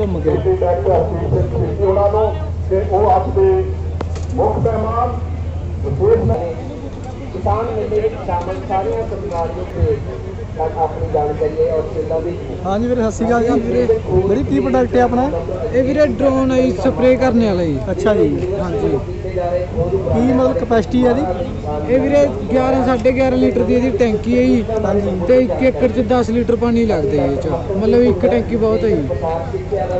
ਘੁੰਮ ਕੇ ਉਹਨਾਂ ਨੂੰ ਤੇ ਉਹ ਅੱਜ ਦੇ ਮੁੱਖ ਮਹਿਮਾਨ ਕਿਸਾਨ ਮੇਲੇ ਵਿੱਚ ਸ਼ਾਮਲ ਸਾਰੀਆਂ ਸਰਕਾਰੀਆਂ ਤੇ ਤੱਕ ਆਪਣੀ ਜਾਣਕਾਰੀ ਹੈ ਔਰ ਸੇਵਾ ਵੀ ਹਾਂਜੀ ਵੀਰੇ ਸਤਿ ਸ਼੍ਰੀ ਅਕਾਲ ਜੀ। ਵੀਰੇ ਵੀਰੇ ਕੀ ਪ੍ਰੋਡਕਟ ਹੈ ਆਪਣਾ? ਇਹ ਵੀਰੇ ਡਰੋਨ ਹੈ ਸਪਰੇਅ ਕਰਨ ਵਾਲਾ ਜੀ। ਅੱਛਾ ਜੀ ਹਾਂਜੀ। ਕੀ ਮਤਲਬ ਕਪੈਸਿਟੀ ਹੈ ਇਹਦੀ? ਇਹ ਵੀਰੇ 11 11.5 ਲੀਟਰ ਦੀ ਇਹਦੀ ਟੈਂਕੀ ਹੈ ਜੀ। ਤੇ 1 ਏਕੜ ਚ 10 ਲੀਟਰ ਪਾਣੀ ਲੱਗਦਾ ਜੀ ਇਹ ਚ। ਮਤਲਬ ਇੱਕ ਟੈਂਕੀ ਬਹੁਤ ਹੈ ਜੀ।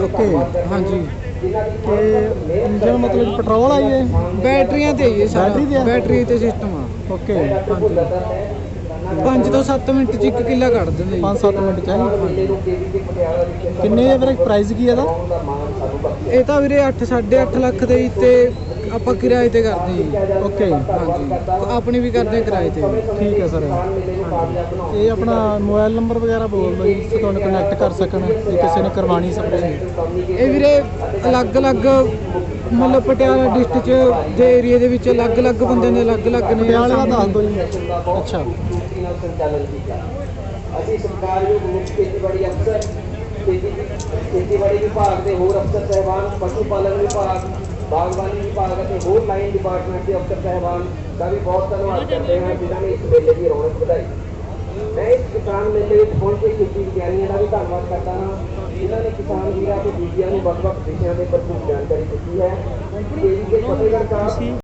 ਓਕੇ। ਹਾਂਜੀ। ਤੇ ਇੰਜਨ ਮਤਲਬ ਪੈਟਰੋਲ ਆਈ ਹੈ? ਬੈਟਰੀਆਂ ਤੇ ਹੀ ਇਹ ਸਾਰਾ। ਬੈਟਰੀ ਤੇ ਆ? ਬੈਟਰੀ ਤੇ ਸਿਸਟਮ ਆ। ਓਕੇ। 5 ਤੋਂ 7 ਮਿੰਟ ਚ 1 ਕਿੱਲਾ ਕੱਢ ਦਿੰਦੇ ਜੀ। 5-7 ਮਿੰਟ ਚ ਹੈ? ਦੇ ਕਿੰਨੇ ਹੈ ਵੀਰੇ? ਪ੍ਰਾਈਸ ਕੀ ਹੈ ਇਹਦਾ? ਦਾ ਇਹ ਤਾਂ ਵੀਰੇ 8 8.5 ਲੱਖ ਦੇ ਜੀ ਤੇ ਆਪਾਂ ਕਿਰਾਏ ਤੇ ਕਰਦੇ ਜੀ। ਓਕੇ। ਹਾਂਜੀ। ਆਪਣੀ ਵੀ ਕਰਦੇ ਕਿਰਾਏ ਤੇ। ਠੀਕ ਹੈ ਸਰ। ਇਹ ਆਪਣਾ ਮੋਬਾਈਲ ਨੰਬਰ ਵਗੈਰਾ ਬੋਲ ਦਿਓ ਜੀ ਸੋ ਤੁਹਾਨੂੰ ਕਨੈਕਟ ਕਰ ਸਕਣ ਜੇ ਕਿਸੇ ਨੇ ਕਰਵਾਣੀ ਸਪਰੇ ਇਹ ਵੀਰੇ ਅਲੱਗ-ਅਲੱਗ ਮਤਲਬ ਪਟਿਆਲਾ ਡਿਸਟ੍ਰਿਕਟ ਚ ਦੇ ਏਰੀਆ ਦੇ ਵਿੱਚ ਅਲੱਗ-ਅਲੱਗ ਬੰਦੇ ਨੇ ਅਲੱਗ-ਅਲੱਗ ਨੇ ਪਟਿਆਲੇ ਦਾ ਦੱਸ ਦਿਓ ਜੀ। ਅੱਛਾ। ਅਸੀਂ ਸਰਕਾਰਯੋਗ ਮੁੱਖ ਖੇਤੀਬਾੜੀ ਅਫਸਰ ਖੇਤੀ ਖੇਤੀਬਾੜੀ ਵਿਭਾਗ ਦੇ ਹੋਰ ਅਫਸਰ ਸਹਿਬਾਨ ਪਸ਼ੂ ਪਾਲਣ ਵਿਭਾਗ ਬਾਗਬਾਨੀ ਵਿਭਾਗ ਅਤੇ ਹੋਰ ਲਾਈਨ ਡਿਪਾਰਟਮੈਂਟ ਦੇ ਅਫਸਰ ਸਹਿਬਾਨ ਦਾ ਵੀ ਬਹੁਤ ਧੰਨਵਾਦ ਕਰਦੇ ਹਾਂ ਜਿਨ੍ਹਾਂ ਨੇ ਇਸ ਮੇਲੇ ਦੀ ਰੌਣਕ ਵਧਾਈ। ਮੈਂ ਇਸ ਕਿਸਾਨ ਮੇਲੇ ਵਿੱਚ ਪਹੁੰਚੇ ਖੇਤੀ ਵਿਗਿਆਨੀਆਂ ਦਾ ਵੀ ਧੰਨਵਾਦ ਕਰਦਾ ਹਾਂ। ਜਿਨ੍ਹਾਂ ਨੇ ਕਿਸਾਨ ਵੀਰਾਂ ਤੇ ਬੀਬੀਆਂ ਨੂੰ ਵੱਖ-ਵੱਖ ਵਿਸ਼ਿਆਂ ਦੇ ਭਰਪੂਰ ਜਾਣਕਾਰੀ ਦਿੱਤੀ ਹੈ। ਕੇਵੀ ਕੇ ਫਤਿਹਗੜ੍ਹ ਸਾਹਿਬ